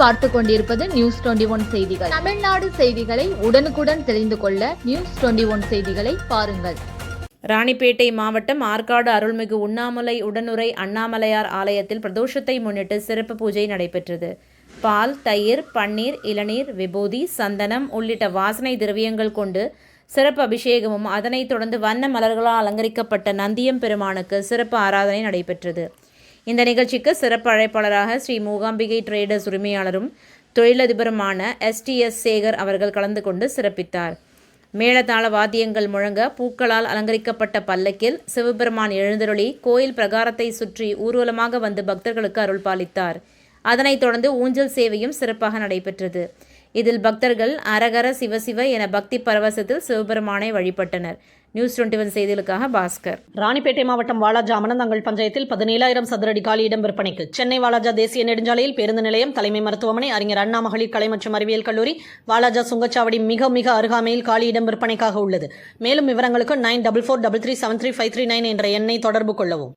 பார்த்து கொண்டிருப்பது news twenty one செய்திகள். தமிழ்நாடு செய்திகளை உடனுக்குடன் தெரிந்து கொள்ள நியூஸ் டுவெண்டி ஒன் செய்திகளை பாருங்கள். ராணிப்பேட்டை மாவட்டம் ஆற்காடு அருள்மிகு உண்ணாமலை உடனுரை அண்ணாமலையார் ஆலயத்தில் பிரதோஷத்தை முன்னிட்டு சிறப்பு பூஜை நடைபெற்றது. பால் தயிர் பன்னீர் இளநீர் விபூதி சந்தனம் உள்ளிட்ட வாசனை திரவியங்கள் கொண்டு சிறப்பு அபிஷேகமும் அதனைத் தொடர்ந்து வண்ண மலர்களால் அலங்கரிக்கப்பட்ட நந்தியம் பெருமானுக்கு சிறப்பு ஆராதனை நடைபெற்றது. இந்த நிகழ்ச்சிக்கு சிறப்பு அழைப்பாளராக ஸ்ரீ மூகாம்பிகை ட்ரேடர்ஸ் உரிமையாளரும் தொழிலதிபருமான எஸ்டிஎஸ் சேகர் அவர்கள் கலந்து கொண்டு சிறப்பித்தார். மேளதாள வாத்தியங்கள் முழங்க பூக்களால் அலங்கரிக்கப்பட்ட பல்லக்கில் சிவபெருமான் எழுந்தருளி கோயில் பிரகாரத்தை சுற்றி ஊர்வலமாக வந்து பக்தர்களுக்கு அருள் பாலித்தார் அதனைத் தொடர்ந்து ஊஞ்சல் சேவையும் சிறப்பாக நடைபெற்றது. இதில் பக்தர்கள் அரகர சிவசிவ என பக்தி பரவசத்தில் சிவபெருமானை வழிபட்டனர். நியூஸ் டுவெண்ட்டி ஒன் செய்திகளுக்காக பாஸ்கர். ராணிப்பேட்டை மாவட்டம் வாலாஜா அமனந்தங்கள் பஞ்சாயத்தில் பதினேழாயிரம் சதுரடி காலி இடம் விற்பனைக்கு சென்னை வாலாஜா தேசிய நெடுஞ்சாலையில் பேருந்து நிலையம் தலைமை மருத்துவமனை அறிஞர் அண்ணா மகளிர் கலை மற்றும் அறிவியல் கல்லூரி வாலாஜா சுங்கச்சாவடி மிக மிக அருகாமையில் காலி இடம் விற்பனைக்காக உள்ளது. மேலும் விவரங்களுக்கு nine double four double three seven three five three nine என்ற எண்ணை தொடர்பு கொள்ளவும்.